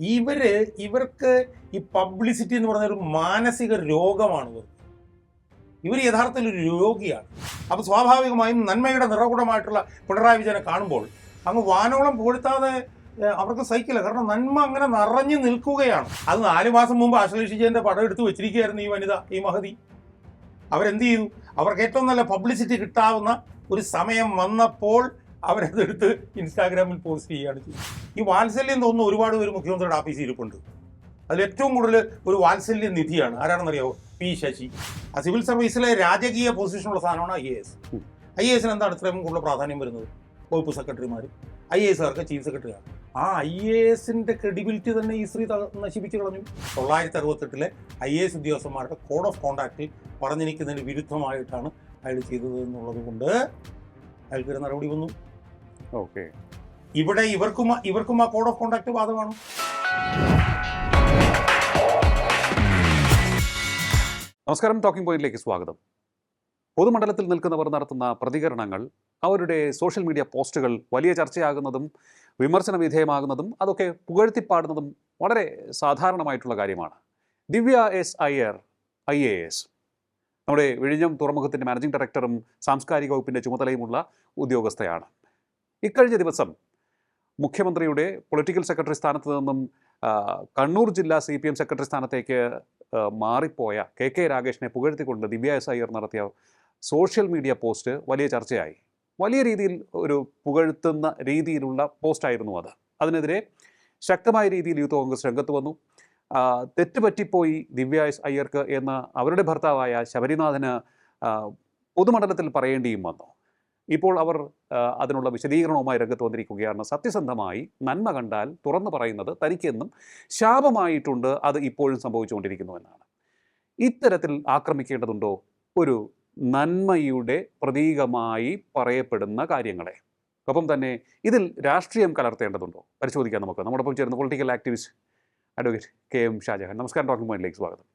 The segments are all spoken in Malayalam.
ഇവർ ഇവർക്ക് ഈ പബ്ലിസിറ്റി എന്ന് പറഞ്ഞ ഒരു മാനസിക രോഗമാണ് ഇവർ ഇവർ യഥാർത്ഥത്തിൽ ഒരു രോഗിയാണ്. അപ്പോൾ സ്വാഭാവികമായും നന്മയുടെ നിറകുടമായിട്ടുള്ള പിണറായി വിജയനെ കാണുമ്പോൾ അങ്ങ് വാനോളം പൊഴുത്താതെ അവർക്ക് സഹിക്കില്ല. കാരണം നന്മ അങ്ങനെ നിറഞ്ഞു നിൽക്കുകയാണ്. അത് നാല് മാസം മുമ്പ് അശ്ലേഷ് വിജയന്റെ പടം എടുത്ത് വെച്ചിരിക്കുകയായിരുന്നു ഈ വനിത ഈ മഹതി. അവരെന്ത് ചെയ്തു? അവർക്ക് ഏറ്റവും നല്ല പബ്ലിസിറ്റി കിട്ടാവുന്ന ഒരു സമയം വന്നപ്പോൾ അവരതെടുത്ത് ഇൻസ്റ്റാഗ്രാമിൽ പോസ്റ്റ് ചെയ്യുകയാണ് ചെയ്യുന്നത്. ഈ വാത്സല്യം തോന്നുന്ന ഒരുപാട് പേര് മുഖ്യമന്ത്രിയുടെ ഓഫീസിൽ ഇരിപ്പുണ്ട്. അതിൽ ഏറ്റവും കൂടുതൽ ഒരു വാത്സല്യ നിധിയാണ്. ആരാണെന്നറിയാവോ? പി ശശി. ആ സിവിൽ സർവീസിലെ രാജകീയ പൊസിഷനുള്ള സാധനമാണ് I A S I A എസിന് എന്താണ് ഇത്രയും കൂടുതൽ പ്രാധാന്യം വരുന്നത്? വകുപ്പ് സെക്രട്ടറിമാർ ഐ എ എസുകാർക്ക് ചീഫ് സെക്രട്ടറിയാണ്. ആ ഐ എ എസിന്റെ ക്രെഡിബിലിറ്റി തന്നെ ഈ സ്ത്രീ നശിപ്പിച്ചു കളഞ്ഞു. തൊള്ളായിരത്തി അറുപത്തെട്ടിലെ ഐ എ എസ് ഉദ്യോഗസ്ഥന്മാരുടെ കോഡ് ഓഫ് കോണ്ടാക്റ്റിൽ പറഞ്ഞിരിക്കുന്നതിന് വിരുദ്ധമായിട്ടാണ് അയാൾ ചെയ്തത് എന്നുള്ളത് കൊണ്ട് അയാൾക്കൊരു നടപടി വന്നു. ഓക്കെ. ഇവിടെ ഇവർക്കും ഇവർക്കും ആ കോഡ് ഓഫ് കോണ്ടാക്ട് ബാധകമാണ്? നമസ്കാരം ടോക്കിംഗ് പോയിന്റിലേക്ക് സ്വാഗതം. പൊതുമണ്ഡലത്തിൽ നിൽക്കുന്നവർ നടത്തുന്ന പ്രതികരണങ്ങൾ അവരുടെ സോഷ്യൽ മീഡിയ പോസ്റ്റുകൾ വലിയ ചർച്ചയാകുന്നതും വിമർശന വിധേയമാകുന്നതും അതൊക്കെ പുകഴ്ത്തിപ്പാടുന്നതും വളരെ സാധാരണമായിട്ടുള്ള കാര്യമാണ്. Divya S Iyer I A S. നമ്മുടെ വിഴിഞ്ഞം തുറമുഖത്തിന്റെ മാനേജിംഗ് ഡയറക്ടറും സാംസ്കാരിക വകുപ്പിന്റെ ചുമതലയുമുള്ള ഉദ്യോഗസ്ഥയാണ്. ഇക്കഴിഞ്ഞ ദിവസം മുഖ്യമന്ത്രിയുടെ പൊളിറ്റിക്കൽ സെക്രട്ടറി സ്ഥാനത്ത് നിന്നും കണ്ണൂർ ജില്ലാ സി പി എം സെക്രട്ടറി സ്ഥാനത്തേക്ക് മാറിപ്പോയ കെ കെ രാഗേഷിനെ പുകഴ്ത്തിക്കൊണ്ട് ദിവ്യ എസ് അയ്യർ നടത്തിയ സോഷ്യൽ മീഡിയ പോസ്റ്റ് വലിയ ചർച്ചയായി. വലിയ രീതിയിൽ ഒരു പുകഴ്ത്തുന്ന രീതിയിലുള്ള പോസ്റ്റായിരുന്നു അത്. അതിനെതിരെ ശക്തമായ രീതിയിൽ യൂത്ത് കോൺഗ്രസ് രംഗത്ത് വന്നു. തെറ്റുപറ്റിപ്പോയി ദിവ്യ എസ് അയ്യർക്ക് എന്ന് അവരുടെ ഭർത്താവായ ശബരിനാഥന് പൊതുമണ്ഡലത്തിൽ പറയേണ്ടിയും വന്നു. ഇപ്പോൾ അവർ അതിനുള്ള വിശദീകരണവുമായി രംഗത്ത് വന്നിരിക്കുകയാണ്. സത്യസന്ധമായി നന്മ കണ്ടാൽ തുറന്നു പറയുന്നത് തനിക്കെന്നും ശാപമായിട്ടുണ്ട് അത് ഇപ്പോഴും സംഭവിച്ചുകൊണ്ടിരിക്കുന്നു എന്നാണ്. ഇത്തരത്തിൽ ആക്രമിക്കേണ്ടതുണ്ടോ? ഒരു നന്മയുടെ പ്രതീകമായി പറയപ്പെടുന്ന കാര്യങ്ങളെ. ഒപ്പം തന്നെ ഇതിൽ രാഷ്ട്രീയം കലർത്തേണ്ടതുണ്ടോ? പരിശോധിക്കാം നമുക്ക്. നമ്മോടൊപ്പം ചേരുന്ന political activist advocate K M Shajahan. നമസ്കാരം. ടോക്കിംഗ് പോയിന്റിലേക്ക് സ്വാഗതം.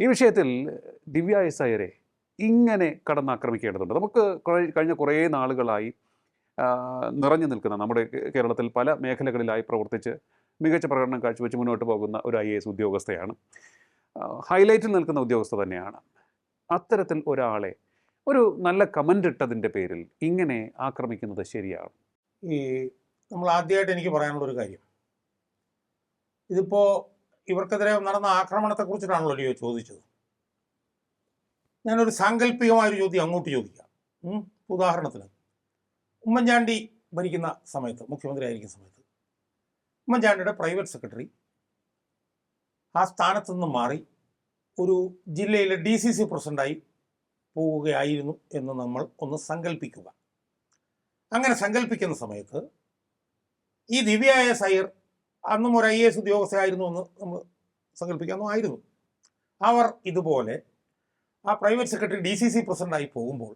ഈ വിഷയത്തിൽ ദിവ്യ എസ് അയ്യരെ ഇങ്ങനെ കടന്നാക്രമിക്കേണ്ടതുണ്ട്. നമുക്ക് കഴിഞ്ഞ കുറേ നാളുകളായി നിറഞ്ഞു നിൽക്കുന്ന നമ്മുടെ കേരളത്തിൽ പല മേഖലകളിലായി പ്രവർത്തിച്ച് മികച്ച പ്രകടനം കാഴ്ചവെച്ച് മുന്നോട്ട് പോകുന്ന ഒരു ഐ എസ് ഉദ്യോഗസ്ഥയാണ്. ഹൈലൈറ്റിൽ നിൽക്കുന്ന ഉദ്യോഗസ്ഥ തന്നെയാണ്. അത്തരത്തിൽ ഒരാളെ ഒരു നല്ല കമന്റ് ഇട്ടതിന്റെ പേരിൽ ഇങ്ങനെ ആക്രമിക്കുന്നത് ശരിയാണ്? ഈ നമ്മൾ ആദ്യമായിട്ട് എനിക്ക് പറയാനുള്ള ഒരു കാര്യം. ഇതിപ്പോൾ ഇവർക്കെതിരെ നടന്ന ആക്രമണത്തെക്കുറിച്ചിട്ടാണല്ലോ ചോദിച്ചത്. ഞാനൊരു സാങ്കല്പികമായൊരു ചോദ്യം അങ്ങോട്ട് ചോദിക്കാം. ഉദാഹരണത്തിന് ഉമ്മൻചാണ്ടി ഭരിക്കുന്ന സമയത്ത് മുഖ്യമന്ത്രി ആയിരിക്കുന്ന സമയത്ത് ഉമ്മൻചാണ്ടിയുടെ പ്രൈവറ്റ് സെക്രട്ടറി ആ സ്ഥാനത്ത് നിന്ന് മാറി ഒരു ജില്ലയിലെ ഡി സി സി പ്രസിഡന്റായി പോവുകയായിരുന്നു എന്ന് നമ്മൾ ഒന്ന് സങ്കല്പിക്കുക അങ്ങനെ സങ്കല്പിക്കുന്ന സമയത്ത് ഈ ദിവ്യ എസ് അയ്യർ അന്നും ഒരു ഐ എസ് ഉദ്യോഗസ്ഥയായിരുന്നു എന്ന് നമ്മൾ സങ്കല്പിക്കാമെന്നും ആയിരുന്നു. അവർ ഇതുപോലെ ആ private secretary D C C പ്രസിഡന്റായി പോകുമ്പോൾ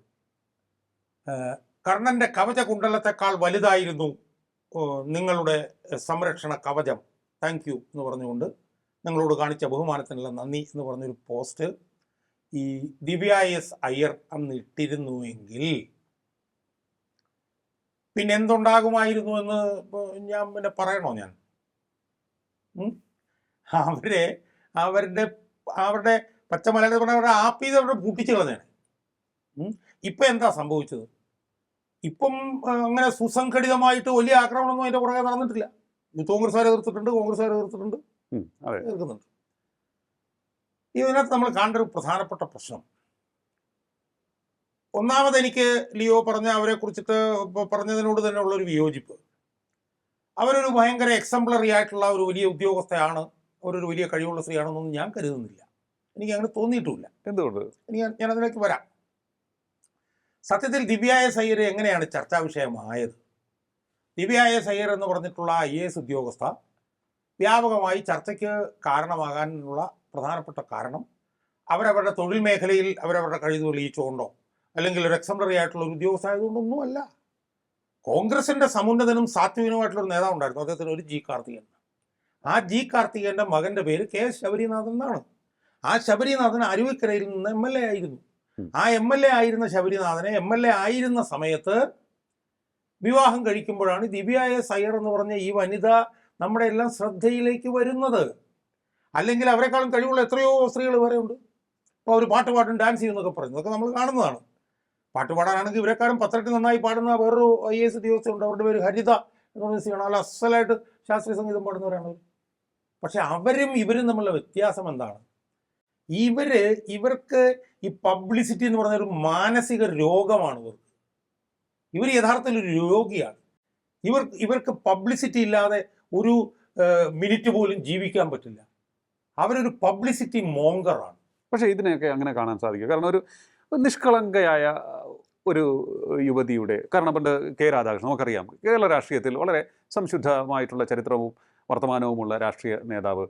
കർണന്റെ കവച കുണ്ടലത്തെക്കാൾ വലുതായിരുന്നു നിങ്ങളുടെ സംരക്ഷണ കവചം താങ്ക് യു എന്ന് പറഞ്ഞുകൊണ്ട് നിങ്ങളോട് കാണിച്ച ബഹുമാനത്തിനുള്ള നന്ദി എന്ന് പറഞ്ഞൊരു പോസ്റ്റ് ഈ ദിവ്യ എസ് അയ്യർ അന്ന് ഇട്ടിരുന്നുവെങ്കിൽ പിന്നെ എന്തുണ്ടാകുമായിരുന്നു എന്ന് ഞാൻ പിന്നെ പറയണോ ഞാൻ? അവരെ അവരുടെ അവരുടെ പച്ച മലയാളത്തിൽ പറഞ്ഞ അവരുടെ ആപ്പീസ് അവരുടെ പൂട്ടിച്ചു കളഞ്ഞാണ് ഇപ്പം എന്താ സംഭവിച്ചത്? ഇപ്പം അങ്ങനെ സുസംഘടിതമായിട്ട് വലിയ ആക്രമണമൊന്നും അതിന്റെ പുറകെ നടന്നിട്ടില്ല. യൂത്ത് കോൺഗ്രസ്സുകാരെ എതിർത്തിട്ടുണ്ട് കോൺഗ്രസ്സുകാരെ എതിർത്തിട്ടുണ്ട്. എതിർക്കുന്നുണ്ട്. ഇതിനകത്ത് നമ്മൾ കാണേണ്ട ഒരു പ്രധാനപ്പെട്ട പ്രശ്നം. ഒന്നാമത് എനിക്ക് ലിയോ പറഞ്ഞ അവരെ കുറിച്ചിട്ട് പറഞ്ഞതിനോട് തന്നെ ഉള്ളൊരു വിയോജിപ്പ്. അവരൊരു ഭയങ്കര എക്സംപ്ലറി ആയിട്ടുള്ള ഒരു വലിയ ഉദ്യോഗസ്ഥയാണ് അവരൊരു വലിയ കഴിവുള്ള സ്ത്രീയാണെന്നൊന്നും ഞാൻ കരുതുന്നില്ല. എനിക്ക് അങ്ങനെ തോന്നിയിട്ടുമില്ല എന്തുകൊണ്ട് ഞാൻ അതിലേക്ക് വരാം. സത്യത്തിൽ ദിവ്യായ സയ്യർ എങ്ങനെയാണ് ചർച്ചാ വിഷയമായത്? ദിവ്യായ സയ്യർ എന്ന് പറഞ്ഞിട്ടുള്ള ഐ എ എസ് ഉദ്യോഗസ്ഥ വ്യാപകമായി ചർച്ചയ്ക്ക് കാരണമാകാനുള്ള പ്രധാനപ്പെട്ട കാരണം അവരവരുടെ തൊഴിൽ മേഖലയിൽ അവരവരുടെ കഴിവ് തെളിയിച്ചുകൊണ്ടോ അല്ലെങ്കിൽ ഒരു എക്സംപ്ലറി ആയിട്ടുള്ള ഒരു ഉദ്യോഗസ്ഥ ആയതുകൊണ്ടൊന്നും അല്ല കോൺഗ്രസിന്റെ സമുന്നതനും സാത്വികനുമായിട്ടുള്ള ഒരു നേതാവ് ഉണ്ടായിരുന്നു അദ്ദേഹത്തിന് ഒരു ജി കാർത്തികൻ ആ ജി കാർത്തികന്റെ മകന്റെ പേര് കെ എസ് ശബരിനാഥൻ എന്നാണ്. ആ ശബരിനാഥൻ അരുവിക്കരയിൽ നിന്ന് എം എൽ എ ആയിരുന്നു. ആ എം എൽ എ ആയിരുന്ന ശബരിനാഥനെ എം എൽ എ ആയിരുന്ന സമയത്ത് വിവാഹം കഴിക്കുമ്പോഴാണ് ദിവ്യായ സയ്യർ എന്ന് പറഞ്ഞ ഈ വനിത നമ്മുടെ എല്ലാം ശ്രദ്ധയിലേക്ക് വരുന്നത്. അല്ലെങ്കിൽ അവരെക്കാളും കഴിവുള്ള എത്രയോ സ്ത്രീകൾ വേറെ ഉണ്ട്. അപ്പോൾ അവർ പാട്ട് പാടും ഡാൻസ് ചെയ്യുമെന്നൊക്കെ പറഞ്ഞു. പറയുന്നു അതൊക്കെ നമ്മൾ കാണുന്നതാണ്. പാട്ട് പാടാനാണെങ്കിൽ ഇവരെക്കാളും പത്രത്തിൽ നന്നായി പാടുന്ന വേറൊരു ഐ എസ് ഉദ്യോഗസ്ഥരുണ്ട് അവരുടെ പേര് ഹരിത എന്ന് പറഞ്ഞ സ്ത്രീയാണ്. അല്ല അസലായിട്ട് ശാസ്ത്രീയ സംഗീതം പാടുന്നവരാണ് അവർ പക്ഷെ അവരും ഇവരും തമ്മിലുള്ള വ്യത്യാസം എന്താണ്? ഇവർ ഇവർക്ക് ഈ പബ്ലിസിറ്റി എന്ന് പറഞ്ഞ ഒരു മാനസിക രോഗമാണ് ഇവർക്ക്. ഇവർ യഥാർത്ഥത്തിൽ ഒരു രോഗിയാണ്. ഇവർ ഇവർക്ക് പബ്ലിസിറ്റി ഇല്ലാതെ ഒരു മിനിറ്റ് പോലും ജീവിക്കാൻ പറ്റില്ല. അവരൊരു പബ്ലിസിറ്റി മോങ്കറാണ് പക്ഷേ ഇതിനെയൊക്കെ അങ്ങനെ കാണാൻ സാധിക്കും. കാരണം ഒരു നിഷ്കളങ്കയായ ഒരു യുവതിയുടെ കാരണം പണ്ട് കെ രാധാകൃഷ്ണൻ നമുക്കറിയാം. കേരള രാഷ്ട്രീയത്തിൽ വളരെ സംശുദ്ധമായിട്ടുള്ള ചരിത്രവും വർത്തമാനവുമുള്ള രാഷ്ട്രീയ നേതാവ്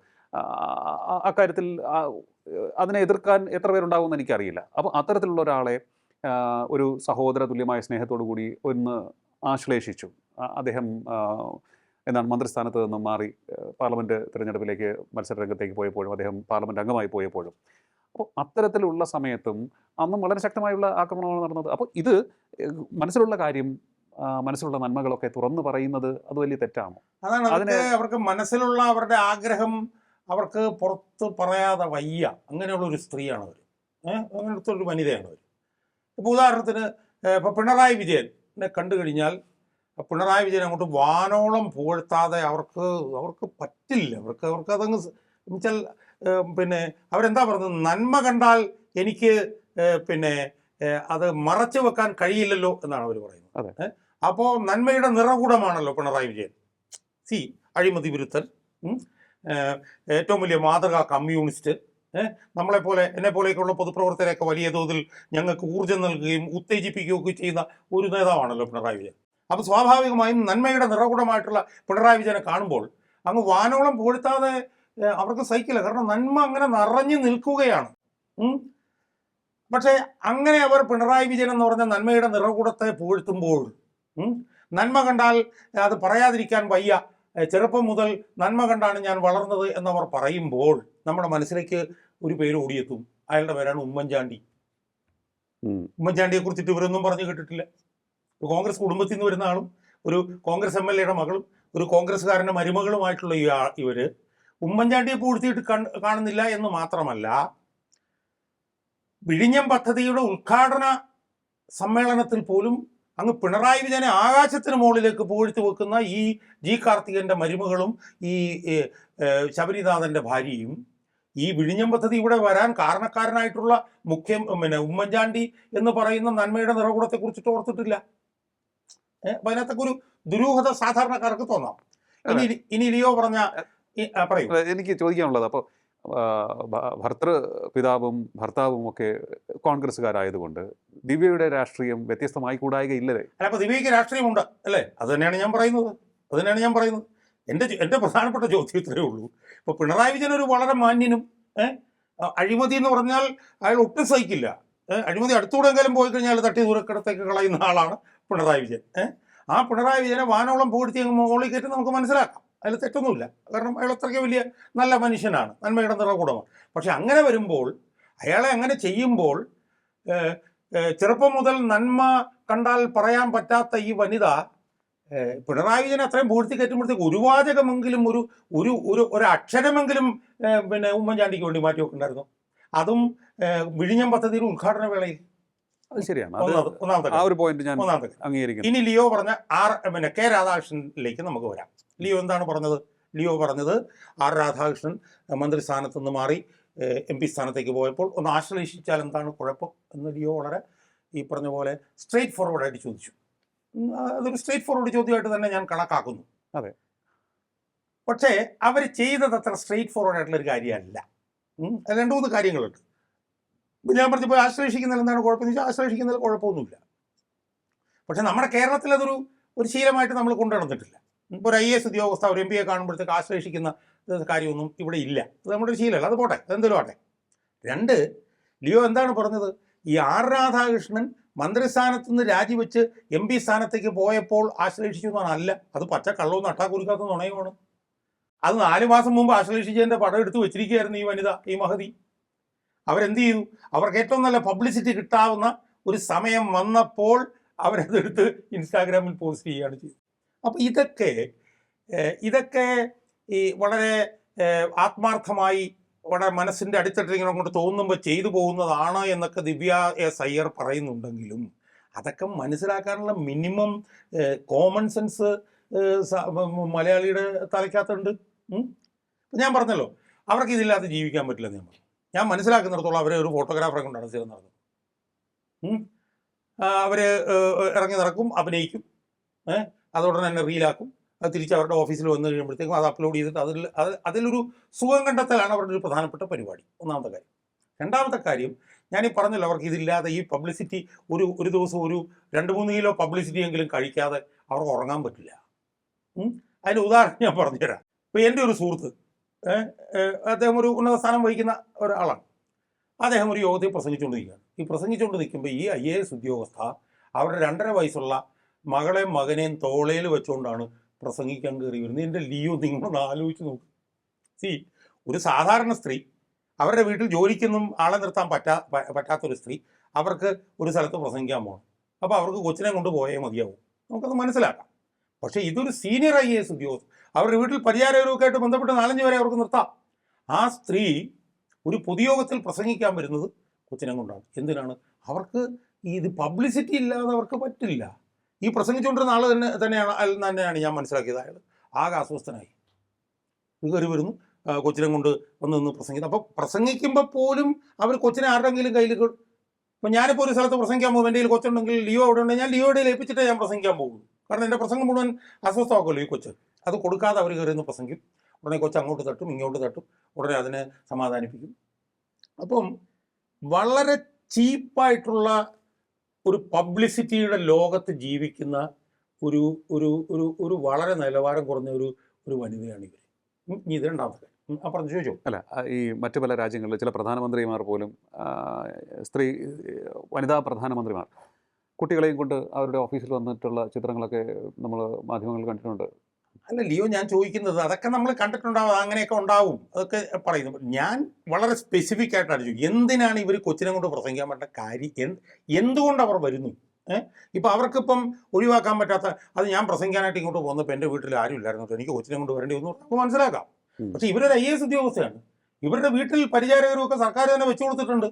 അക്കാര്യത്തിൽ അതിനെ എതിർക്കാൻ എത്ര പേരുണ്ടാവുമെന്ന് എനിക്കറിയില്ല. അപ്പോൾ അത്തരത്തിലുള്ള ഒരാളെ ഒരു സഹോദര തുല്യമായ സ്നേഹത്തോടു കൂടി ഒന്ന് ആശ്ലേഷിച്ചു. അദ്ദേഹം എന്നാണ് എന്താണ് മന്ത്രിസ്ഥാനത്ത് നിന്നും മാറി പാർലമെന്റ് തിരഞ്ഞെടുപ്പിലേക്ക് മത്സര രംഗത്തേക്ക് പോയപ്പോഴും അദ്ദേഹം പാർലമെന്റ് അംഗമായി പോയപ്പോഴും. അപ്പോൾ അത്തരത്തിലുള്ള സമയത്തും അന്നും വളരെ ശക്തമായുള്ള ആക്രമണമാണ് നടന്നത്. അപ്പോൾ ഇത് മനസ്സിലുള്ള കാര്യം മനസ്സിലുള്ള നന്മകളൊക്കെ തുറന്നു പറയുന്നത് അത് വലിയ തെറ്റാണോ? അതാണ് അവർക്ക് മനസ്സിലുള്ള അവരുടെ ആഗ്രഹം അവർക്ക് പുറത്ത് പറയാതെ വയ്യ. അങ്ങനെയുള്ള ഒരു സ്ത്രീയാണ് അവർ ഏഹ് അങ്ങനത്തെ ഒരു വനിതയാണ് അവർ ഇപ്പോൾ ഉദാഹരണത്തിന് ഇപ്പോൾ ഇപ്പൊ പിണറായി വിജയനെ കണ്ടു കഴിഞ്ഞാൽ പിണറായി വിജയൻ അങ്ങോട്ട് വാനോളം പുകഴ്ത്താതെ അവർക്ക് അവർക്ക് പറ്റില്ല. അവർക്ക് അവർക്ക് അതങ്ങ് വെച്ചാൽ പിന്നെ അവരെന്താ പറഞ്ഞത്? നന്മ കണ്ടാൽ എനിക്ക് പിന്നെ അത് മറച്ചു വെക്കാൻ കഴിയില്ലല്ലോ എന്നാണ് അവർ പറയുന്നത്. അപ്പോൾ നന്മയുടെ നിറകൂടമാണല്ലോ പിണറായി വിജയൻ. സി അഴിമതി വിരുദ്ധൻ. ഏറ്റവും വലിയ മാതൃക കമ്മ്യൂണിസ്റ്റ്. ഏഹ് നമ്മളെപ്പോലെ എന്നെ പോലെയൊക്കെയുള്ള പൊതുപ്രവർത്തകരെയൊക്കെ വലിയ തോതിൽ ഞങ്ങൾക്ക് ഊർജം നൽകുകയും ഉത്തേജിപ്പിക്കുകയൊക്കെ ചെയ്യുന്ന ഒരു നേതാവാണല്ലോ പിണറായി വിജയൻ. അപ്പോൾ സ്വാഭാവികമായും നന്മയുടെ നിറകൂടമായിട്ടുള്ള പിണറായി വിജയനെ കാണുമ്പോൾ അങ്ങ് വാനോളം പുകഴ്ത്താതെ അവർക്ക് സഹിക്കില്ല. കാരണം നന്മ അങ്ങനെ നിറഞ്ഞു നിൽക്കുകയാണ്. പക്ഷേ അങ്ങനെ അവർ പിണറായി വിജയൻ എന്ന് പറഞ്ഞ നന്മയുടെ നിറകൂടത്തെ പുകഴ്ത്തുമ്പോൾ നന്മ കണ്ടാൽ അത് പറയാതിരിക്കാൻ വയ്യ. ചെറുപ്പം മുതൽ നന്മ കണ്ടാണ് ഞാൻ വളർന്നത് എന്നവർ പറയുമ്പോൾ നമ്മുടെ മനസ്സിലേക്ക് ഒരു പേര് ഓടിയെത്തും. അയാളുടെ പേരാണ് ഉമ്മൻചാണ്ടി. ഉമ്മൻചാണ്ടിയെ കുറിച്ചിട്ട് ഇവരൊന്നും പറഞ്ഞു കേട്ടിട്ടില്ല. കോൺഗ്രസ് കുടുംബത്തിൽ നിന്ന് വരുന്ന ആളും ഒരു കോൺഗ്രസ് എം എൽ എയുടെ മകളും ഒരു കോൺഗ്രസ്സുകാരന്റെ മരുമകളുമായിട്ടുള്ള ഈ ആ- ഇവർ ഉമ്മൻചാണ്ടിയെ പൂഴ്ത്തിയിട്ട് കണ് കാണുന്നില്ല എന്ന് മാത്രമല്ല വിഴിഞ്ഞം പദ്ധതിയുടെ ഉദ്ഘാടന സമ്മേളനത്തിൽ പോലും അങ്ങ് പിണറായി വിജയനെ ആകാശത്തിന് മുകളിലേക്ക് പൂഴ്ത്തി വെക്കുന്ന ഈ ജി കാർത്തികന്റെ മരുമകളും ഈ ഏ, ഭാര്യയും ഈ വിഴിഞ്ഞം പദ്ധതി ഇവിടെ വരാൻ കാരണക്കാരനായിട്ടുള്ള മുഖ്യ പിന്നെ ഉമ്മൻചാണ്ടി എന്ന് പറയുന്ന നന്മയുടെ നിറകൂടത്തെ കുറിച്ചിട്ട് ഓർത്തിട്ടില്ല. അപ്പൊ അതിനകത്തൊക്കെ ഒരു ദുരൂഹത സാധാരണക്കാർക്ക് തോന്നാം. ഇനി ഇനി ലിയോ പറഞ്ഞ പറയൂ. എനിക്ക് ചോദിക്കാനുള്ളത്. അപ്പോൾ ഭർത്തൃ പിതാവും ഭർത്താവും ഒക്കെ കോൺഗ്രസ്സുകാരായതുകൊണ്ട് ദിവ്യയുടെ രാഷ്ട്രീയം വ്യത്യസ്തമായി കൂടായികയില്ലേ അല്ല അപ്പൊ ദിവ്യക്ക് രാഷ്ട്രീയമുണ്ട് അല്ലേ? അത് തന്നെയാണ് ഞാൻ പറയുന്നത് അത് തന്നെയാണ് ഞാൻ പറയുന്നത്. എന്റെ എന്റെ പ്രധാനപ്പെട്ട ചോദ്യം ഇത്രയേ ഉള്ളൂ. ഇപ്പൊ പിണറായി വിജയൻ ഒരു വളരെ മാന്യനും അഴിമതി എന്ന് പറഞ്ഞാൽ അയാൾ ഒട്ടും സഹിക്കില്ല. അഴിമതി അടുത്തൂടെങ്കിലും പോയി കഴിഞ്ഞാൽ തട്ടി ദൂരക്കിടത്തേക്ക് കളയുന്ന ആളാണ് പിണറായി വിജയൻ ആ പിണറായി വിജയനെ വാനോളം പൂഴ്ത്തി അങ്ങ് മുകളിൽ കയറ്റി നമുക്ക് മനസ്സിലാക്കാം. അതിൽ തെറ്റൊന്നുമില്ല. കാരണം അയാൾ അത്രയ്ക്ക് വലിയ നല്ല മനുഷ്യനാണ്. നന്മയുടെ നിറകൂടമാണ്. പക്ഷെ അങ്ങനെ വരുമ്പോൾ അയാളെ അങ്ങനെ ചെയ്യുമ്പോൾ ചെറുപ്പം മുതൽ നന്മ കണ്ടാൽ പറയാൻ പറ്റാത്ത ഈ വനിത പിണറായി വിജയനെ അത്രയും പൂഴ്ത്തി കയറ്റുമ്പോഴത്തേക്ക് ഒരു വാചകമെങ്കിലും ഒരു ഒരു ഒരു ഒരു അക്ഷരമെങ്കിലും പിന്നെ ഉമ്മൻചാണ്ടിക്ക് വേണ്ടി മാറ്റി വെക്കുന്നുണ്ടായിരുന്നു അതും വിഴിഞ്ഞം പദ്ധതിയുടെ ഉദ്ഘാടന വേളയിൽ. അത് ശരിയാണ്. ഒന്നാമത്തെ ആ. ഒരു പോയിന്റ് ഞാൻ. അംഗീകരിക്കുന്നു. ഇനി ലിയോ പറഞ്ഞ ആർ പിന്നെ കെ രാധാകൃഷ്ണനിലേക്ക് നമുക്ക് വരാം. ലിയോ എന്താണ് പറഞ്ഞത്? ലിയോ പറഞ്ഞത് ആർ രാധാകൃഷ്ണൻ മന്ത്രിസ്ഥാനത്ത് നിന്ന് മാറി എം പി സ്ഥാനത്തേക്ക് പോയപ്പോൾ ഒന്ന് ആശ്ലേഷിച്ചാൽ എന്താണ് കുഴപ്പം എന്ന് ലിയോ വളരെ ഈ പറഞ്ഞ പോലെ സ്ട്രേറ്റ് ഫോർവേഡായിട്ട് ചോദിച്ചു. അതൊരു സ്ട്രേറ്റ് ഫോർവേഡ് ചോദ്യമായിട്ട് തന്നെ ഞാൻ കണക്കാക്കുന്നു. അതെ. പക്ഷേ അവർ ചെയ്തത് അത്ര സ്ട്രേറ്റ് ഫോർവേഡ് ആയിട്ടുള്ള ഒരു കാര്യമല്ല. രണ്ടു അത് രണ്ട് മൂന്ന് കാര്യങ്ങളുണ്ട്. ഞാൻ പറഞ്ഞപ്പോൾ ആശ്ലേഷിക്കുന്നതിൽ എന്താണ് കുഴപ്പമെന്ന് വെച്ചാൽ ആശ്ലേഷിക്കുന്നതിൽ കുഴപ്പമൊന്നുമില്ല. പക്ഷെ നമ്മുടെ കേരളത്തിൽ അതൊരു ഒരു ശീലമായിട്ട് നമ്മൾ കൊണ്ടു നടന്നിട്ടില്ല ഇപ്പോൾ ഒരു ഐ എസ് ഉദ്യോഗസ്ഥ ഒരു എം പിയെ കാണുമ്പോഴത്തേക്ക് ആശ്ലേഷിക്കുന്ന കാര്യമൊന്നും ഇവിടെ ഇല്ല. അത് നമ്മുടെ ഒരു ശീലമല്ല. അത് പോട്ടെ. അതെന്തെങ്കിലും ആട്ടെ രണ്ട് ലിയോ എന്താണ് പറഞ്ഞത്? ഈ ആർ രാധാകൃഷ്ണൻ മന്ത്രിസ്ഥാനത്ത് നിന്ന് രാജിവെച്ച് എം പി സ്ഥാനത്തേക്ക് പോയപ്പോൾ ആശ്ലേഷിച്ചു എന്നാണ് അല്ല. അത് പച്ച കള്ളവും നട്ടാക്കുരുക്കാത്ത നുണയുമാണ്. അത് നാല് മാസം മുമ്പ് ആശ്ലേഷിച്ചതിന്റെ പടം എടുത്ത് വെച്ചിരിക്കുകയായിരുന്നു ഈ വനിത ഈ മഹതി. അവരെന്ത് ചെയ്തു? അവർക്ക് ഏറ്റവും നല്ല പബ്ലിസിറ്റി കിട്ടാവുന്ന ഒരു സമയം വന്നപ്പോൾ അവരതെടുത്ത് ഇൻസ്റ്റാഗ്രാമിൽ പോസ്റ്റ് ചെയ്യുകയാണ് ചെയ്തത്. അപ്പോൾ ഇതൊക്കെ ഇതൊക്കെ ഈ വളരെ ആത്മാർത്ഥമായി വളരെ മനസ്സിന്റെ അടിത്തട്ടിൽ ഇങ്ങനെ അങ്ങോട്ട് തോന്നുമ്പോൾ ചെയ്തു പോകുന്നതാണ് എന്നൊക്കെ ദിവ്യ എസ് അയ്യർ പറയുന്നുണ്ടെങ്കിലും അതൊക്കെ മനസ്സിലാക്കാനുള്ള മിനിമം കോമൺ സെൻസ് മലയാളിയുടെ തലയ്ക്കകത്തുണ്ട്. ഞാൻ പറഞ്ഞല്ലോ അവർക്ക് ഇതില്ലാതെ ജീവിക്കാൻ പറ്റില്ല ഞാൻ പറഞ്ഞു. ഞാൻ മനസ്സിലാക്കുന്നിടത്തോളം അവരെ ഒരു ഫോട്ടോഗ്രാഫറെ കൊണ്ടാണ് സ്ഥിരം നടക്കുന്നത് അവർ ഇറങ്ങി നടക്കും അഭിനയിക്കും. അതോടൊപ്പം തന്നെ റീലാക്കും. അത് തിരിച്ച് അവരുടെ ഓഫീസിൽ വന്നു കഴിയുമ്പോഴത്തേക്കും അത് അപ്ലോഡ് ചെയ്തിട്ട് അതിൽ അത് അതിലൊരു സുഖം കണ്ടെത്തലാണ് അവരുടെ ഒരു പ്രധാനപ്പെട്ട പരിപാടി. ഒന്നാമത്തെ കാര്യം. രണ്ടാമത്തെ കാര്യം ഞാൻ പറഞ്ഞല്ലോ അവർക്ക് ഇതില്ലാതെ ഈ പബ്ലിസിറ്റി ഒരു ഒരു ദിവസം ഒരു രണ്ട് മൂന്ന് കിലോ പബ്ലിസിറ്റി എങ്കിലും കഴിക്കാതെ അവർക്ക് ഉറങ്ങാൻ പറ്റില്ല. അതിന്റെ ഉദാഹരണം ഞാൻ പറഞ്ഞുതരാം. ഇപ്പോൾ എന്റെ ഒരു സുഹൃത്ത് അദ്ദേഹം ഒരു ഉന്നത സ്ഥാനം വഹിക്കുന്ന ഒരാളാണ്. അദ്ദേഹം ഒരു യോഗത്തിൽ പ്രസംഗിച്ചുകൊണ്ട് ഈ പ്രസംഗിച്ചുകൊണ്ട് നിൽക്കുമ്പോൾ ഈ ഐ എ എസ് ഉദ്യോഗസ്ഥ അവരുടെ രണ്ടര വയസ്സുള്ള മകളെയും മകനെയും തോളയിൽ വെച്ചുകൊണ്ടാണ് പ്രസംഗിക്കാൻ കയറി വരുന്നത്. എന്റെ ലിയോ നിങ്ങളൊന്ന് ആലോചിച്ച് നോക്ക്. സി ഒരു സാധാരണ സ്ത്രീ അവരുടെ വീട്ടിൽ ജോലിക്കൊന്നും ആളെ നിർത്താൻ പറ്റാ പറ്റാത്തൊരു സ്ത്രീ അവർക്ക് ഒരു സ്ഥലത്ത് പ്രസംഗിക്കാൻ പോകണം അപ്പോൾ അവർക്ക് കൊച്ചിനെ കൊണ്ട് പോയേ മതിയാവും. നമുക്കത് മനസ്സിലാക്കാം. പക്ഷേ ഇതൊരു സീനിയർ ഐ എ എസ് ഉദ്യോഗസ്ഥ അവരുടെ വീട്ടിൽ പരിചാരകരൊക്കെ ആയിട്ട് ബന്ധപ്പെട്ട് നാലഞ്ച് വരെ അവർക്ക് നിർത്താം. ആ സ്ത്രീ ഒരു പൊതുയോഗത്തിൽ പ്രസംഗിക്കാൻ വരുന്നത് കൊച്ചിനെ കൊണ്ടാണ് എന്തിനാണ്? അവർക്ക് ഇത് പബ്ലിസിറ്റി ഇല്ലാതെ അവർക്ക് പറ്റില്ല. ഈ പ്രസംഗിച്ചുകൊണ്ടിരുന്ന ആൾ തന്നെ തന്നെയാണ് തന്നെയാണ് ഞാൻ മനസ്സിലാക്കിയത് അയാൾ ആകെ അസ്വസ്ഥനായി. കയറി വരുന്നു കൊച്ചിനെ കൊണ്ട് വന്ന് നിന്ന് പ്രസംഗിക്കുന്നു. അപ്പോൾ പ്രസംഗിക്കുമ്പോൾ പോലും അവർ കൊച്ചിനെ ആരുടെങ്കിലും കയ്യിൽ ഇപ്പം ഞാനിപ്പോൾ ഒരു സ്ഥലത്ത് പ്രസംഗിക്കാൻ പോകും. എന്റെ കയ്യിൽ കൊച്ചുണ്ടെങ്കിൽ ലിയോ അവിടെ ഉണ്ടെങ്കിൽ ഞാൻ ലിയോയുടെ ഏൽപ്പിച്ചിട്ടേ ഞാൻ പ്രസംഗിക്കാൻ പോകുള്ളൂ. കാരണം എന്റെ പ്രസംഗം മുഴുവൻ അസ്വസ്ഥമാക്കുമല്ലോ ഈ കൊച്ച്. അത് കൊടുക്കാതെ അവർ കയറി നിന്ന് പ്രസംഗിക്കും. ഉടനെ കൊച്ചു അങ്ങോട്ട് തട്ടും ഇങ്ങോട്ട് തട്ടും. ഉടനെ അതിനെ സമാധാനിപ്പിക്കും. അപ്പം വളരെ ചീപ്പായിട്ടുള്ള ഒരു പബ്ലിസിറ്റിയുടെ ലോകത്ത് ജീവിക്കുന്ന ഒരു ഒരു ഒരു ഒരു വളരെ നിലവാരം കുറഞ്ഞ ഒരു ഒരു വനിതയാണ് ഇവർ ഇനി ഇത് രണ്ടാമത്തെ പറഞ്ഞു ചോദിച്ചോ? അല്ല ഈ മറ്റു പല രാജ്യങ്ങളിൽ ചില പ്രധാനമന്ത്രിമാർ പോലും സ്ത്രീ വനിതാ പ്രധാനമന്ത്രിമാർ കുട്ടികളെയും കൊണ്ട് അവരുടെ ഓഫീസിൽ വന്നിട്ടുള്ള ചിത്രങ്ങളൊക്കെ നമ്മൾ മാധ്യമങ്ങളിൽ കണ്ടിട്ടുണ്ട്. അല്ല ലിയോ ഞാൻ ചോദിക്കുന്നത് അതൊക്കെ നമ്മൾ കണ്ടിട്ടുണ്ടാവും അങ്ങനെയൊക്കെ ഉണ്ടാവും അതൊക്കെ പറയുന്നു. ഞാൻ വളരെ സ്പെസിഫിക് ആയിട്ടാണ് ചോദിക്കും എന്തിനാണ് ഇവർ കൊച്ചിനെ കൊണ്ട് പ്രസംഗിക്കാൻ പറ്റുന്ന കാര്യം? എന്തുകൊണ്ട് അവർ വരുന്നു? ഏഹ് ഇപ്പം അവർക്കിപ്പം ഒഴിവാക്കാൻ പറ്റാത്ത അത് ഞാൻ പ്രസംഗിക്കാനായിട്ട് ഇങ്ങോട്ട് പോകുന്നപ്പോൾ എന്റെ വീട്ടിൽ ആരും ഇല്ലായിരുന്നു. എനിക്ക് കൊച്ചിനെ കൊണ്ട് വരേണ്ടി വന്നു നമുക്ക് മനസ്സിലാക്കാം. പക്ഷെ ഇവരൊരു ഐ എസ് ഉദ്യോഗസ്ഥയാണ് ഇവരുടെ വീട്ടിൽ പരിചാരകരും ഒക്കെ സർക്കാർ തന്നെ വെച്ചു കൊടുത്തിട്ടുണ്ട്.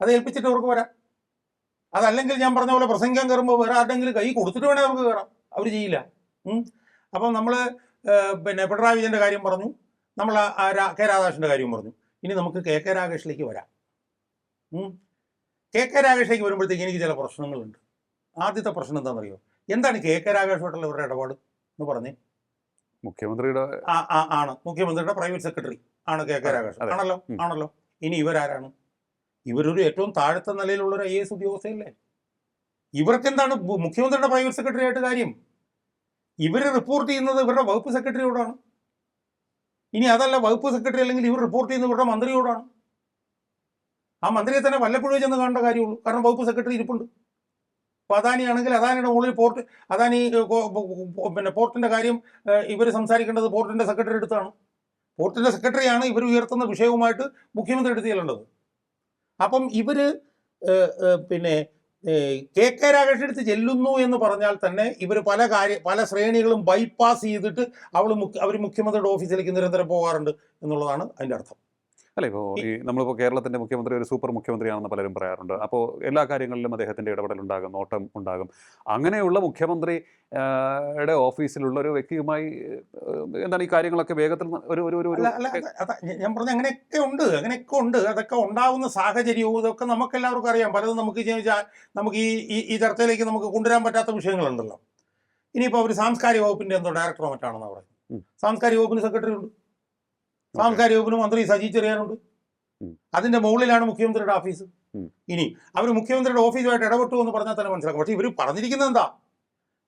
അത് ഏൽപ്പിച്ചിട്ട് അവർക്ക് വരാം. അതല്ലെങ്കിൽ ഞാൻ പറഞ്ഞ പോലെ പ്രസംഗം കയറുമ്പോൾ വേറെ ആരുടെങ്കിലും കൈ കൊടുത്തിട്ട് വേണേൽ അവർക്ക് കയറാം അവർ ചെയ്യില്ല. അപ്പം നമ്മൾ പിന്നെ പിണറായി വിജയന്റെ കാര്യം പറഞ്ഞു. നമ്മൾ കെ രാധാകൃഷ്ണന്റെ കാര്യം പറഞ്ഞു. ഇനി നമുക്ക് കെ കെ രാകേഷിലേക്ക് വരാം. കെ കെ രാകേഷിലേക്ക് വരുമ്പോഴത്തേക്ക് എനിക്ക് ചില പ്രശ്നങ്ങളുണ്ട്. ആദ്യത്തെ പ്രശ്നം എന്താണെന്നറിയോ? എന്താണ് കെ കെ രാകേഷുമായിട്ടുള്ള ഇവരുടെ ഇടപാട് എന്ന് പറഞ്ഞേ? മുഖ്യമന്ത്രിയുടെ ആ ആ ആണ്. മുഖ്യമന്ത്രിയുടെ പ്രൈവറ്റ് സെക്രട്ടറി ആണ് കെ കെ രാകേഷ്. ആണല്ലോ. ആണല്ലോ? ഇനി ഇവരാരാണ്? ഇവരൊരു ഏറ്റവും താഴത്തെ നിലയിലുള്ള ഒരു ഐ എസ് ഉദ്യോഗസ്ഥയല്ലേ? ഇവർക്കെന്താണ് മുഖ്യമന്ത്രിയുടെ പ്രൈവറ്റ് സെക്രട്ടറി ആയിട്ട് കാര്യം? ഇവർ റിപ്പോർട്ട് ചെയ്യുന്നത് ഇവരുടെ വകുപ്പ് സെക്രട്ടറിയോടാണ് ഇനി അതല്ല വകുപ്പ് സെക്രട്ടറി അല്ലെങ്കിൽ ഇവർ റിപ്പോർട്ട് ചെയ്യുന്നത് ഇവരുടെ മന്ത്രിയോടാണ്. ആ മന്ത്രിയെ തന്നെ വല്ലപ്പോഴും ചെന്ന് കാണേണ്ട കാര്യമുള്ളൂ. കാരണം വകുപ്പ് സെക്രട്ടറി ഇരിപ്പുണ്ട്. അപ്പോൾ അദാനിയാണെങ്കിൽ അദാനിയുടെ മുകളിൽ പോർട്ട് അദാനി പിന്നെ പോർട്ടിന്റെ കാര്യം ഇവർ സംസാരിക്കേണ്ടത് പോർട്ടിന്റെ സെക്രട്ടറി അടുത്താണ്. പോർട്ടിന്റെ സെക്രട്ടറിയാണ് ഇവർ ഉയർത്തുന്ന വിഷയവുമായിട്ട് മുഖ്യമന്ത്രി എടുത്ത് ചെല്ലേണ്ടത്. അപ്പം ഇവർ പിന്നെ കെ കെ രാഘേഷ് അടുത്ത് ചെല്ലുന്നു എന്ന് പറഞ്ഞാൽ തന്നെ ഇവർ പല കാര്യ പല ശ്രേണികളും ബൈപ്പാസ് ചെയ്തിട്ട് അവൾ അവർ മുഖ്യമന്ത്രിയുടെ ഓഫീസിലേക്ക് നിരന്തരം പോകാറുണ്ട് എന്നുള്ളതാണ് അതിന്റെ അർത്ഥം. അല്ല? ഇപ്പോൾ ഈ നമ്മളിപ്പോൾ കേരളത്തിന്റെ മുഖ്യമന്ത്രി ഒരു സൂപ്പർ മുഖ്യമന്ത്രിയാണെന്ന് പലരും പറയാറുണ്ട്. അപ്പോൾ എല്ലാ കാര്യങ്ങളിലും അദ്ദേഹത്തിന്റെ ഇടപെടൽ ഉണ്ടാകും നോട്ടം ഉണ്ടാകും. അങ്ങനെയുള്ള മുഖ്യമന്ത്രി യുടെ ഓഫീസിലുള്ള ഒരു വ്യക്തിയുമായി എന്താണ് ഈ കാര്യങ്ങളൊക്കെ വേഗത്തിൽ ഒരു ഒരു ഒരു ഞാൻ പറഞ്ഞ അങ്ങനെയൊക്കെ ഉണ്ട് അങ്ങനെയൊക്കെ ഉണ്ട്. അതൊക്കെ ഉണ്ടാവുന്ന സാഹചര്യവും ഇതൊക്കെ നമുക്ക് എല്ലാവർക്കും അറിയാം. പലതും നമുക്ക് ചോദിച്ചാൽ നമുക്ക് ഈ ഈ ചർച്ചയിലേക്ക് നമുക്ക് കൊണ്ടുവരാൻ പറ്റാത്ത വിഷയങ്ങളുണ്ടല്ലോ. ഇനിയിപ്പോൾ അവർ സാംസ്കാരിക വകുപ്പിന്റെ എന്തോ ഡയറക്ടറോ മറ്റാണെന്നാണ്. പറയുന്നത്. സാംസ്കാരിക വകുപ്പിന് സെക്രട്ടറി ഉണ്ട്. സാംസ്കാരിക വകുപ്പിന് മന്ത്രി സജി ചെറിയാനുണ്ട്. അതിന്റെ മുകളിലാണ് മുഖ്യമന്ത്രിയുടെ ഓഫീസ്. ഇനി അവർ മുഖ്യമന്ത്രിയുടെ ഓഫീസുമായിട്ട് ഇടപെട്ടു എന്ന് പറഞ്ഞാൽ തന്നെ മനസ്സിലാക്കും. പക്ഷെ ഇവർ പറഞ്ഞിരിക്കുന്നത് എന്താ?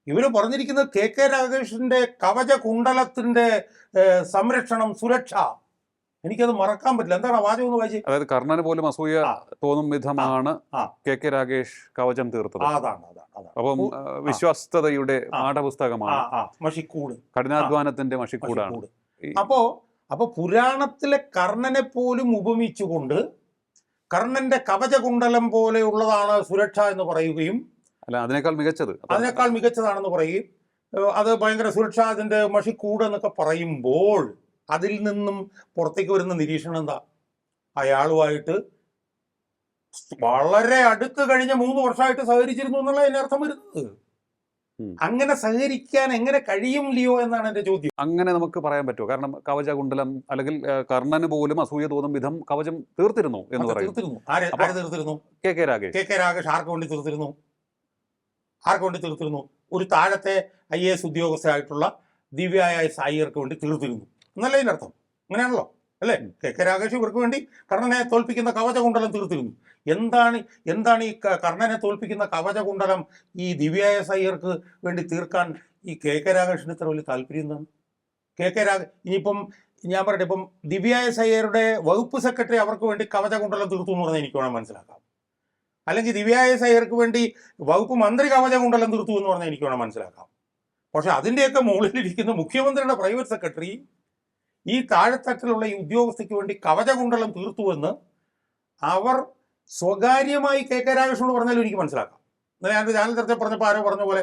ഇവർ പറഞ്ഞിരിക്കുന്നത് കെ കെ രാകേഷിന്റെ കവച കുണ്ടലത്തിന്റെ സംരക്ഷണം സുരക്ഷ. എനിക്കത് മറക്കാൻ പറ്റില്ല. എന്താണ് വാചകം ഒന്ന് വായിച്ചത് അതായത് കർണന് പോലും അസൂയ. തോന്നും വിധമാണ് കെ കെ രാഗേഷ് കവചം തീർത്തത്. അതാണ് അപ്പം വിശ്വസ്തയുടെ. പാഠപുസ്തകമാണ് മഷിക്കൂട്. കഠിനാധ്വാനത്തിന്റെ മഷിക്കൂടാണ്. അപ്പോ അപ്പൊ പുരാണത്തിലെ കർണനെ പോലും ഉപമിച്ചുകൊണ്ട് കർണന്റെ കവചകുണ്ടലം പോലെയുള്ളതാണ് സുരക്ഷ എന്ന് പറയുകയും അല്ല അതിനേക്കാൾ മികച്ചത്. അതിനേക്കാൾ മികച്ചതാണെന്ന് പറയുകയും ഏഹ് അത് ഭയങ്കര സുരക്ഷ അതിന്റെ മഷിക്കൂട് എന്നൊക്കെ പറയുമ്പോൾ അതിൽ നിന്നും പുറത്തേക്ക് വരുന്ന നിരീക്ഷണം എന്താ? അയാളുമായിട്ട് വളരെ അടുത്ത് കഴിഞ്ഞ മൂന്ന് വർഷമായിട്ട് സഹകരിച്ചിരുന്നു എന്നുള്ള അതിന്റെ അർത്ഥം വരുന്നത്. അങ്ങനെ സഹകരിക്കാൻ എങ്ങനെ കഴിയും ലിയോ എന്നാണ് എന്റെ ചോദ്യം. അങ്ങനെ നമുക്ക് പറയാൻ പറ്റുമോ? കാരണം കവച കുണ്ടലം അല്ലെങ്കിൽ കർണന് പോലും അസൂയ തോന്നും വിധം കവചം തീർത്തിരുന്നു എന്ന് പറയുന്നു. തീർത്തിരുന്നു. ആരെ തീർത്തിരുന്നു? K K Ragesh K K Ragesh ആർക്ക് വേണ്ടി തീർത്തിരുന്നു? ആർക്ക് വേണ്ടി തീർത്തിരുന്നു? ഒരു താഴത്തെ ഐ എ എസ് ഉദ്യോഗസ്ഥയായിട്ടുള്ള ദിവ്യായ സായിർക്ക് വേണ്ടി തീർത്തിരുന്നു. എന്നല്ലേ അതിനർത്ഥം അങ്ങനെയാണല്ലോ? അല്ലേ? കെ കെ രാഗേഷ് ഇവർക്ക് വേണ്ടി കർണനെ തോൽപ്പിക്കുന്ന കവചകുണ്ടലം തീർത്തിരുന്നു. എന്താണ് എന്താണ് ഈ കർണനെ തോൽപ്പിക്കുന്ന കവചകുണ്ടലം ഈ ദിവ്യായ എസ് അയ്യർക്ക് വേണ്ടി തീർക്കാൻ ഈ കെ കെ രാഗേഷിന് ഇത്ര വലിയ താല്പര്യം എന്താണ്? കെ കെ രാഗ ഇനിയിപ്പം ഞാൻ പറയട്ടെ ഇപ്പം ദിവ്യായ എസ് അയ്യരുടെ വകുപ്പ് സെക്രട്ടറി അവർക്ക് വേണ്ടി കവചകുണ്ടലം തീർത്തു എന്ന് പറഞ്ഞാൽ എനിക്ക് വേണം മനസ്സിലാക്കാം. അല്ലെങ്കിൽ ദിവ്യായ സയ്യർക്ക് വേണ്ടി വകുപ്പ് മന്ത്രി കവചകുണ്ടലം തീർത്തു എന്ന് പറഞ്ഞാൽ എനിക്ക് വേണം മനസ്സിലാക്കാം. പക്ഷെ അതിന്റെയൊക്കെ മുകളിലിരിക്കുന്ന മുഖ്യമന്ത്രിയുടെ പ്രൈവറ്റ് സെക്രട്ടറി ഈ താഴെത്തട്ടിലുള്ള ഈ ഉദ്യോഗസ്ഥയ്ക്ക് വേണ്ടി കവചകുണ്ടലം തീർത്തുവെന്ന് അവർ സ്വകാര്യമായി കെ കെ രാകേഷിനോട് പറഞ്ഞാലും എനിക്ക് മനസ്സിലാക്കാം. എന്നാൽ ഞാൻ ചാനൽ ചർച്ച പറഞ്ഞപ്പോൾ ആരോ പറഞ്ഞ പോലെ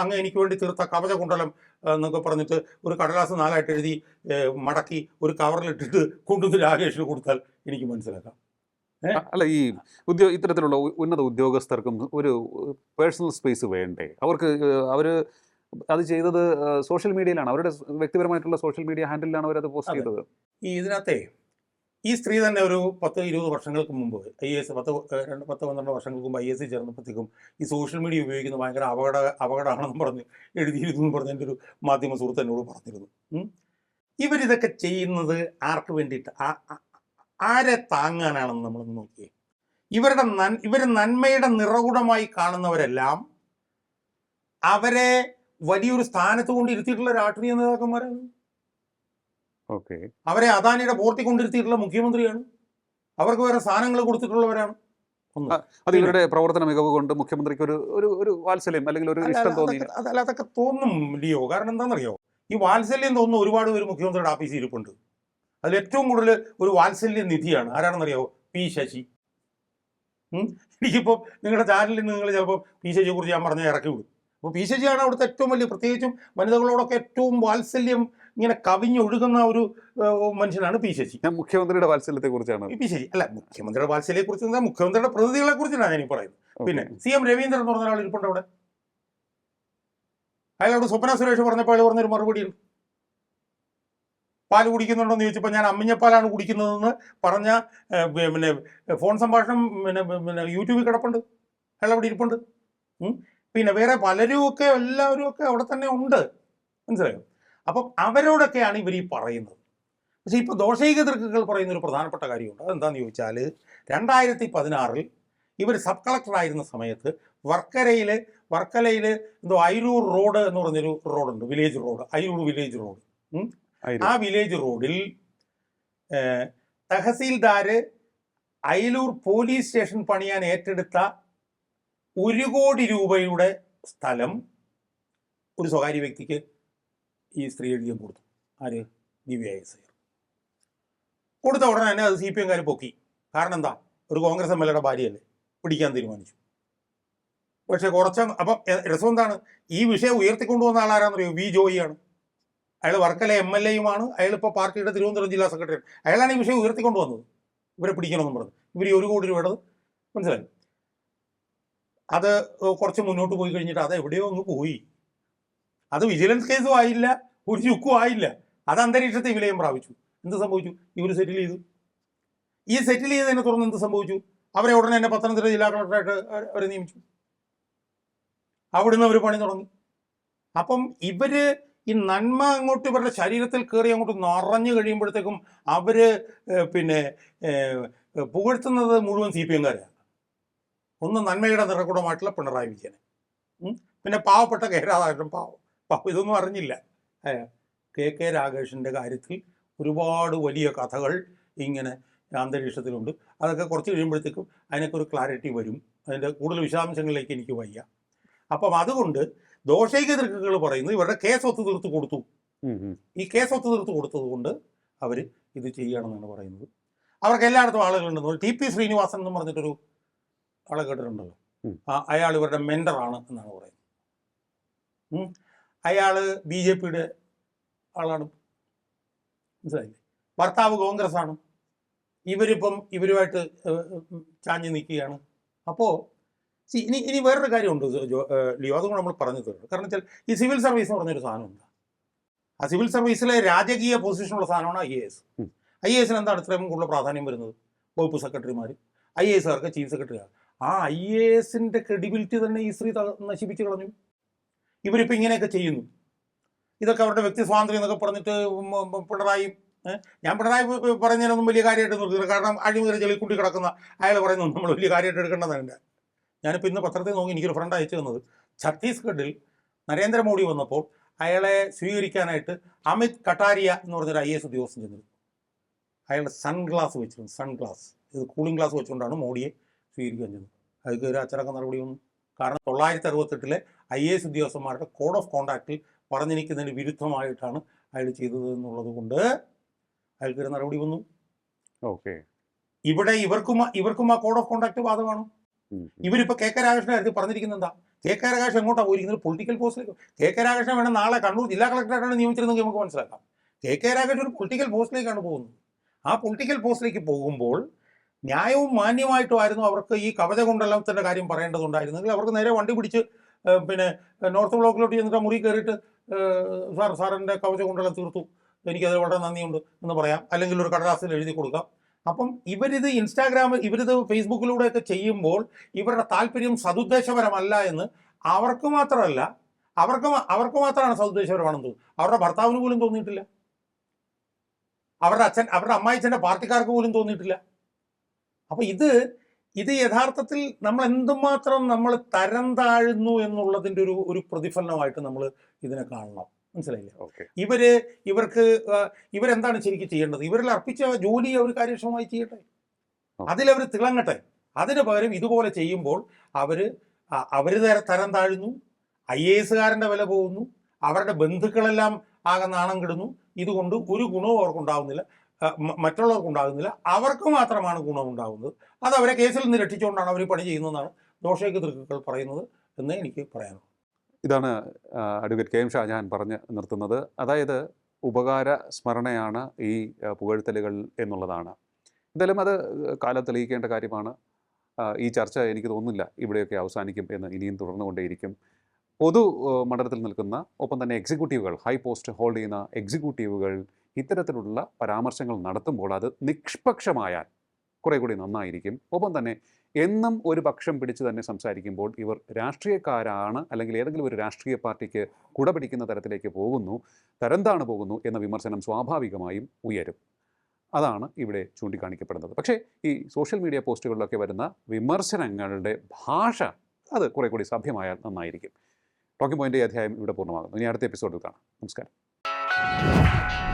അങ്ങ് എനിക്ക് വേണ്ടി തീർത്ത കവചകുണ്ടലം എന്നൊക്കെ പറഞ്ഞിട്ട് ഒരു കടലാസ് നാലായിട്ട് എഴുതി മടക്കി ഒരു കവറിലിട്ടിട്ട് കൊണ്ടുവന്ന് രാകേഷിന് കൊടുത്താൽ എനിക്ക് മനസ്സിലാക്കാം. അല്ല ഈ ഉദ്യോഗ ഇത്തരത്തിലുള്ള ഉന്നത ഉദ്യോഗസ്ഥർക്കും ഒരു പേഴ്സണൽ സ്പേസ് വേണ്ടേ? അവർക്ക് അവർ അത് ചെയ്തത് സോഷ്യൽ മീഡിയയിലാണ്. അവരുടെ വ്യക്തിപരമായിട്ടുള്ള സോഷ്യൽ മീഡിയ ഹാൻഡിലാണ് അത് പോസ്റ്റ് ചെയ്തത്. ഈ ഇതിനകത്തെ ഈ സ്ത്രീ തന്നെ ഒരു പത്ത് ഇരുപത് വർഷങ്ങൾക്ക് മുമ്പ് ഐ എസ് പത്ത് രണ്ട് പത്ത് പന്ത്രണ്ട് വർഷങ്ങൾക്ക് മുമ്പ് ഐ എസ് സി ചേർന്നപ്പോഴത്തേക്കും ഈ സോഷ്യൽ മീഡിയ ഉപയോഗിക്കുന്ന ഭയങ്കര അപകട അപകടമാണെന്ന് പറഞ്ഞ് എഴുതിയിരുന്നു എന്ന് പറഞ്ഞ് എന്റെ ഒരു മാധ്യമ സുഹൃത്ത് എന്നോട് പറഞ്ഞിരുന്നു. ഇവരിതൊക്കെ ചെയ്യുന്നത് ആർക്ക് വേണ്ടിയിട്ട്? ആരെ താങ്ങാനാണെന്ന് നമ്മളൊന്ന് നോക്കിയേ. ഇവരുടെ നൻ ഇവർ നന്മയുടെ നിറകുടമായി കാണുന്നവരെല്ലാം അവരെ വലിയൊരു സ്ഥാനത്ത് കൊണ്ട് ഇരുത്തിയിട്ടുള്ള രാഷ്ട്രീയ നേതാക്കന്മാരാണ്. ഓക്കെ. അവരെ അദാനിയുടെ പോർട്ടി കൊണ്ടിരുത്തിയിട്ടുള്ള മുഖ്യമന്ത്രിയാണ്. അവർക്ക് വേറെ സ്ഥാനങ്ങൾ കൊടുത്തിട്ടുള്ളവരാണ്. അത് ഇവരുടെ പ്രവർത്തന മികവ് കൊണ്ട് മുഖ്യമന്ത്രിക്ക് ഒരു ഒരു ഒരു വാത്സല്യം അല്ലെങ്കിൽ ഒരു ഇഷ്ടം തോന്നി. അതല്ല അതൊക്കെ തോന്നും ലിയോ. കാരണം എന്താണെന്നറിയോ? ഈ വാത്സല്യം തോന്നുന്ന ഒരുപാട് പേര് മുഖ്യമന്ത്രിയുടെ ഓഫീസിൽ ഇരിപ്പുണ്ട്. അതിൽ ഏറ്റവും കൂടുതൽ ഒരു വാത്സല്യ നിധിയാണ്. ആരാണെന്നറിയോ? പി. ശശി? എനിക്കിപ്പോൾ നിങ്ങളുടെ ചാനലിൽ നിങ്ങൾ ചിലപ്പോൾ പി. ശശിയെ കുറിച്ച് ഞാൻ പറഞ്ഞ ഇറക്കി വിടും. അപ്പോൾ പി ശശിയാണ് അവിടുത്തെ ഏറ്റവും വലിയ പ്രത്യേകിച്ചും വനിതകളോടൊക്കെ ഏറ്റവും വാത്സല്യം ഇങ്ങനെ കവിഞ്ഞൊഴുകുന്ന ഒരു മനുഷ്യനാണ് പി ശശി ഞാൻ മുഖ്യമന്ത്രിയുടെ വാത്സല്യത്തെ കുറിച്ചാണ് പി ശശി അല്ല മുഖ്യമന്ത്രിയുടെ വാത്സല്യെ കുറിച്ച് എന്താ? മുഖ്യമന്ത്രിയുടെ പ്രതിനിധികളെ കുറിച്ചാണ് ഞാൻ പറയുന്നത് പിന്നെ സി എം രവീന്ദ്രൻ എന്ന് പറഞ്ഞ ഒരാൾ ഇരിപ്പുണ്ട് അവിടെ. അയാളോട് സ്വപ്ന സുരേഷ് പറഞ്ഞപ്പോൾ അയാൾ പറഞ്ഞൊരു മറുപടി ഉണ്ട് പാൽ കുടിക്കുന്നുണ്ടോ എന്ന് ചോദിച്ചപ്പോൾ ഞാൻ അമ്മിഞ്ഞപ്പാലാണ് കുടിക്കുന്നതെന്ന് പറഞ്ഞ പിന്നെ ഫോൺ സംഭാഷണം പിന്നെ പിന്നെ യൂട്യൂബിൽ കിടപ്പുണ്ട്. അയാൾ അവിടെ ഇരിപ്പുണ്ട്. പിന്നെ വേറെ പലരും ഒക്കെ എല്ലാവരും ഒക്കെ അവിടെ തന്നെ ഉണ്ട്. മനസ്സിലായോ? അപ്പം അവരോടൊക്കെയാണ് ഇവർ ഈ പറയുന്നത്. പക്ഷേ ഇപ്പോൾ ദോഷൈക ദൃക്കുകൾ പറയുന്ന ഒരു പ്രധാനപ്പെട്ട കാര്യമുണ്ട്. അതെന്താണെന്ന് ചോദിച്ചാൽ രണ്ടായിരത്തി പതിനാറിൽ ഇവർ സബ് കളക്ടറായിരുന്ന സമയത്ത് വർക്കരയിൽ വർക്കലയിൽ എന്തോ അയിരൂർ റോഡ് എന്ന് പറഞ്ഞൊരു റോഡുണ്ട്. Village road Ayiroor village road. ആ വില്ലേജ് റോഡിൽ തഹസീൽദാർ അയലൂർ പോലീസ് സ്റ്റേഷൻ പണിയാൻ ഏറ്റെടുത്ത ഒരു കോടി രൂപയുടെ സ്ഥലം ഒരു സ്വകാര്യ വ്യക്തിക്ക് ഈ സ്ത്രീ എഴുതിയും കൊടുത്തു. ആര്? ദിവ്യ എസ് കൊടുത്ത ഉടനെ തന്നെ അത് സി പി എംകാർ പൊക്കി. കാരണം എന്താ? ഒരു കോൺഗ്രസ് എം എൽ എയുടെ ഭാര്യയല്ലേ? പിടിക്കാൻ തീരുമാനിച്ചു. പക്ഷെ കുറച്ച് അപ്പം രസം എന്താണ്? ഈ വിഷയം ഉയർത്തിക്കൊണ്ടുവന്ന ആളാരാണെന്നറിയോ വി ജോയിയാണ്. അയാൾ വർക്കല എം എൽ എയുമാണ്. അയാൾ ഇപ്പോൾ പാർട്ടിയുടെ തിരുവനന്തപുരം ജില്ലാ സെക്രട്ടറി. അയാളാണ് ഈ വിഷയം ഉയർത്തിക്കൊണ്ടുവന്നത്. ഇവരെ പിടിക്കണമെന്നും പറഞ്ഞത് ഇവർ ഒരു കോടി രൂപയുടെ മനസ്സിലായി? അത് കുറച്ച് മുന്നോട്ട് പോയി കഴിഞ്ഞിട്ട് അത് എവിടെയോ അങ്ങ് പോയി. അത് വിജിലൻസ് കേസും ആയില്ല ഒരു ചുക്കും ആയില്ല. അത് അന്തരീക്ഷത്തെ വിലയം പ്രാപിച്ചു. എന്ത് സംഭവിച്ചു? ഇവർ സെറ്റിൽ ചെയ്തു. ഈ സെറ്റിൽ ചെയ്തതിനെ തുടർന്ന് എന്ത് സംഭവിച്ചു? അവരെ ഉടനെ തന്നെ പത്തനംതിട്ട ജില്ലാ കളക്ടറായിട്ട് അവരെ നിയമിച്ചു. അവിടുന്ന് അവർ പണി തുടങ്ങി. അപ്പം ഇവർ ഈ നന്മ അങ്ങോട്ട് ഇവരുടെ ശരീരത്തിൽ കയറി അങ്ങോട്ട് നിറഞ്ഞു കഴിയുമ്പോഴത്തേക്കും അവർ പിന്നെ പുകഴ്ത്തുന്നത് മുഴുവൻ സി പി എംകാരാണ് ഒന്ന് നന്മയുടെ നിറകുടമായിട്ടുള്ള പിണറായി വിജയനെ. പിന്നെ പാവപ്പെട്ട കെ രാധാകൃഷ്ണൻ പാവം. പാവം ഇതൊന്നും അറിഞ്ഞില്ല. കെ കെ രാഗേഷിന്റെ കാര്യത്തിൽ ഒരുപാട് വലിയ കഥകൾ ഇങ്ങനെ അന്തരീക്ഷത്തിലുണ്ട്. അതൊക്കെ കുറച്ച് കഴിയുമ്പോഴത്തേക്കും അതിനൊക്കെ ഒരു ക്ലാരിറ്റി വരും. അതിന്റെ കൂടുതൽ വിശദാംശങ്ങളിലേക്ക് എനിക്ക് വയ്യ. അപ്പം അതുകൊണ്ട് ദോഷൈക ദൃക്കുകൾ പറയുന്നത് ഇവരുടെ കേസ് ഒത്തു തീർത്ത് കൊടുത്തു. ഈ കേസ് ഒത്തു തീർത്ത് കൊടുത്തത് കൊണ്ട് അവർ ഇത് ചെയ്യണമെന്നാണ് പറയുന്നത്. അവർക്ക് എല്ലായിടത്തും ആളുകളുണ്ടെന്ന്. ടി പി ശ്രീനിവാസൻ എന്ന് പറഞ്ഞിട്ടൊരു ആളെ കേട്ടിട്ടുണ്ടല്ലോ. അയാൾ ഇവരുടെ മെന്ററാണ് എന്നാണ് പറയുന്നത്. അയാൾ ബി ജെ പിയുടെ ആളാണ്. മനസ്സിലായില്ലേ? ഭർത്താവ് കോൺഗ്രസ് ആണ് ഇവരിപ്പം ഇവരുമായിട്ട് ചാഞ്ഞ് നിൽക്കുകയാണ്. അപ്പോൾ ഇനി ഇനി വേറൊരു കാര്യമുണ്ട് ലിയോ. അതും കൂടെ നമ്മൾ പറഞ്ഞു തരുന്നത് കാരണം വെച്ചാൽ ഈ സിവിൽ സർവീസ് എന്ന് പറഞ്ഞൊരു സാധനമുണ്ട് ആ സിവിൽ സർവീസിലെ രാജകീയ പൊസിഷനുള്ള സാധനമാണ് I A S. I A എസിന് എന്താണ് ഇത്രയും കൂടുതൽ പ്രാധാന്യം വരുന്നത്? വകുപ്പ് സെക്രട്ടറിമാർ ഐ എ എസുകാർക്ക് ചീഫ് സെക്രട്ടറി ആ ഐ എ എസിന്റെ ക്രെഡിബിലിറ്റി തന്നെ ഈ സ്ത്രീ നശിപ്പിച്ചു കളഞ്ഞു. ഇവരിപ്പോൾ ഇങ്ങനെയൊക്കെ ചെയ്യുന്നു. ഇതൊക്കെ അവരുടെ വ്യക്തി സ്വാതന്ത്ര്യം എന്നൊക്കെ പറഞ്ഞിട്ട് പിണറായി ഞാൻ പിണറായി പറഞ്ഞതിനൊന്നും വലിയ കാര്യമായിട്ട് നിർത്തില്ല കാരണം അഴിമുതൽ ചെളിക്കുട്ടി കിടക്കുന്ന അയാൾ പറയുന്നത് നമ്മൾ വലിയ കാര്യമായിട്ട് എടുക്കേണ്ടതല്ല ഞാനിപ്പോൾ ഇന്ന് പത്രത്തിൽ നോക്കി എനിക്കൊരു ഫ്രണ്ട് അയച്ചു തന്നത്. ഛത്തീസ്ഗഡിൽ നരേന്ദ്രമോദി വന്നപ്പോൾ അയാളെ സ്വീകരിക്കാനായിട്ട് അമിത് കട്ടാരിയ എന്ന് പറഞ്ഞൊരു ഐ എസ് ഉദ്യോഗസ്ഥൻ ചെന്നത് അയാളുടെ സൺഗ്ലാസ് വെച്ചിരുന്നു സൺഗ്ലാസ്. ഇത് കൂളിംഗ് ഗ്ലാസ് വെച്ചുകൊണ്ടാണ് മോഡിയെ സ്വീകരിക്കാൻ ചെയ്തു. അതിൽ ഒരു അച്ചടക്ക നടപടിയൊന്നും കാരണം തൊള്ളായിരത്തി അറുപത്തെട്ടിലെ ഐ എ എസ് ഉദ്യോഗസ്ഥന്മാരുടെ കോഡ് ഓഫ് കോണ്ടാക്റ്റിൽ പറഞ്ഞിരിക്കുന്നതിന് വിരുദ്ധമായിട്ടാണ് അയാൾ ചെയ്തത് എന്നുള്ളത് കൊണ്ട് അയാൾക്കൊരു നടപടി വന്നു. ഓക്കെ. ഇവിടെ ഇവർക്കും ഇവർക്കും ആ കോഡ് ഓഫ് കോണ്ടാക്ട് ബാധകമാണ്. ഇവരിപ്പോൾ കെ കെ രാകേഷിന്റെ കാര്യത്തിൽ പറഞ്ഞിരിക്കുന്നത് എന്താ? കെ കെ രാകേഷ് എങ്ങോട്ടാണ് പോയിരിക്കുന്നത്? പൊളിറ്റിക്കൽ പോസ്റ്റിലേക്ക് കെ കെ രാകേഷിനെ വേണം നാളെ കണ്ണൂർ ജില്ലാ കളക്ടറായിട്ടാണ് നിയമിച്ചിരുന്നെങ്കിൽ നമുക്ക് മനസ്സിലാക്കാം. കെ കെ രാകേഷ് ഒരു പൊളിറ്റിക്കൽ പോസ്റ്റിലേക്കാണ് പോകുന്നത്. ആ പൊളിറ്റിക്കൽ പോസ്റ്റിലേക്ക് പോകുമ്പോൾ ന്യായവും മാന്യമായിട്ടുമായിരുന്നു അവർക്ക് ഈ കവച കവചകുണ്ടലത്തിന്റെ കാര്യം പറയേണ്ടതുണ്ടായിരുന്നെങ്കിൽ അവർക്ക് നേരെ വണ്ടി പിടിച്ച് പിന്നെ നോർത്ത് ബ്ലോക്കിലോട്ട് ചെന്നിട്ട് മുറി കയറിയിട്ട് സാർ സാറിന്റെ കവച കൊണ്ടെല്ലാം തീർത്തു. എനിക്കത് വളരെ നന്ദിയുണ്ട് എന്ന് പറയാം. അല്ലെങ്കിൽ ഒരു കടലാസിൽ എഴുതി കൊടുക്കാം. അപ്പം ഇവരിത് ഇൻസ്റ്റാഗ്രാമിൽ ഇവരിത് ഫേസ്ബുക്കിലൂടെയൊക്കെ ചെയ്യുമ്പോൾ ഇവരുടെ താല്പര്യം സതുദ്ദേശപരമല്ല എന്ന് അവർക്ക് മാത്രമല്ല അവർക്ക് അവർക്ക് മാത്രമാണ് സതുദ്ദേശപരമാണെന്ന് തോന്നുന്നത്. അവരുടെ ഭർത്താവിന് പോലും തോന്നിയിട്ടില്ല. അവരുടെ അച്ഛൻ അവരുടെ അമ്മായിച്ചന്റെ പാർട്ടിക്കാർക്ക് പോലും തോന്നിയിട്ടില്ല. അപ്പോൾ ഇത് ഇത് യഥാർത്ഥത്തിൽ നമ്മൾ എന്തുമാത്രം നമ്മൾ തരം താഴ്ന്നു എന്നുള്ളതിന്റെ ഒരു ഒരു പ്രതിഫലനമായിട്ട് നമ്മൾ ഇതിനെ കാണണം. മനസ്സിലായില്ലേ? ഇവർ ഇവർക്ക് ഇവരെന്താണ് ശരിക്കും ചെയ്യേണ്ടത്? ഇവരിൽ അർപ്പിച്ച ജോലി അവർ കാര്യക്ഷമമായി ചെയ്യട്ടെ? അതിലവർ തിളങ്ങട്ടെ? അതിന് പകരം ഇതുപോലെ ചെയ്യുമ്പോൾ അവർ അവർ തരം താഴ്ന്നു ഐ എ എസുകാരന്റെ വില പോകുന്നു അവരുടെ ബന്ധുക്കളെല്ലാം ആകെ നാണം കിടുന്നു. ഇതുകൊണ്ട് ഒരു ഗുണവും അവർക്കുണ്ടാകുന്നില്ല ആ, ഉണ്ടാകുന്നില്ല. അവർക്ക് മാത്രമാണ് ഗുണമുണ്ടാകുന്നത്. അത് അവരെ കേസിൽ നിന്ന് രക്ഷിച്ചുകൊണ്ടാണ് അവർ പണി ചെയ്യുന്നതെന്നാണ് ദോഷയ്ക്ക് തൃക്കുകൾ പറയുന്നത് എന്ന് എനിക്ക് പറയാനുള്ളൂ ഇതാണ് അഡ്വക്കേറ്റ് കെ എം ഷാജഹാൻ പറഞ്ഞ് നിർത്തുന്നത്. അതായത് ഉപകാര സ്മരണയാണ് ഈ പുകഴ്ത്തലുകൾ എന്നുള്ളതാണ്. എന്തായാലും അത് കാലം തെളിയിക്കേണ്ട കാര്യമാണ്. ഈ ചർച്ച എനിക്ക് തോന്നുന്നില്ല ഇവിടെയൊക്കെ അവസാനിക്കും എന്ന് ഇനിയും തുടർന്നുകൊണ്ടേയിരിക്കും. പൊതു മണ്ഡലത്തിൽ നിൽക്കുന്ന ഒപ്പം തന്നെ എക്സിക്യൂട്ടീവുകൾ ഹൈ പോസ്റ്റ് ഹോൾഡ് ചെയ്യുന്ന എക്സിക്യൂട്ടീവുകൾ ഇത്തരത്തിലുള്ള പരാമർശങ്ങൾ നടത്തുമ്പോൾ അത് നിഷ്പക്ഷമായാൽ കുറേ കൂടി നന്നായിരിക്കും. ഒപ്പം തന്നെ എന്നും ഒരു പക്ഷം പിടിച്ച് തന്നെ സംസാരിക്കുമ്പോൾ ഇവർ രാഷ്ട്രീയക്കാരാണ് അല്ലെങ്കിൽ ഏതെങ്കിലും ഒരു രാഷ്ട്രീയ പാർട്ടിക്ക് കുടപിടിക്കുന്ന തരത്തിലേക്ക് പോകുന്നു തരംതാണ് പോകുന്നു എന്ന വിമർശനം സ്വാഭാവികമായും ഉയരും. അതാണ് ഇവിടെ ചൂണ്ടിക്കാണിക്കപ്പെടുന്നത്. പക്ഷേ ഈ സോഷ്യൽ മീഡിയ പോസ്റ്റുകളിലൊക്കെ വരുന്ന വിമർശനങ്ങളുടെ ഭാഷ അത് കുറേ കൂടി സഭ്യമായാൽ നന്നായിരിക്കും. ടോക്കിംഗ് പോയിന്റ് അധ്യായം ഇവിടെ പൂർണമാകുന്നു. ഇനി അടുത്ത എപ്പിസോഡിൽ കാണാം. നമസ്കാരം.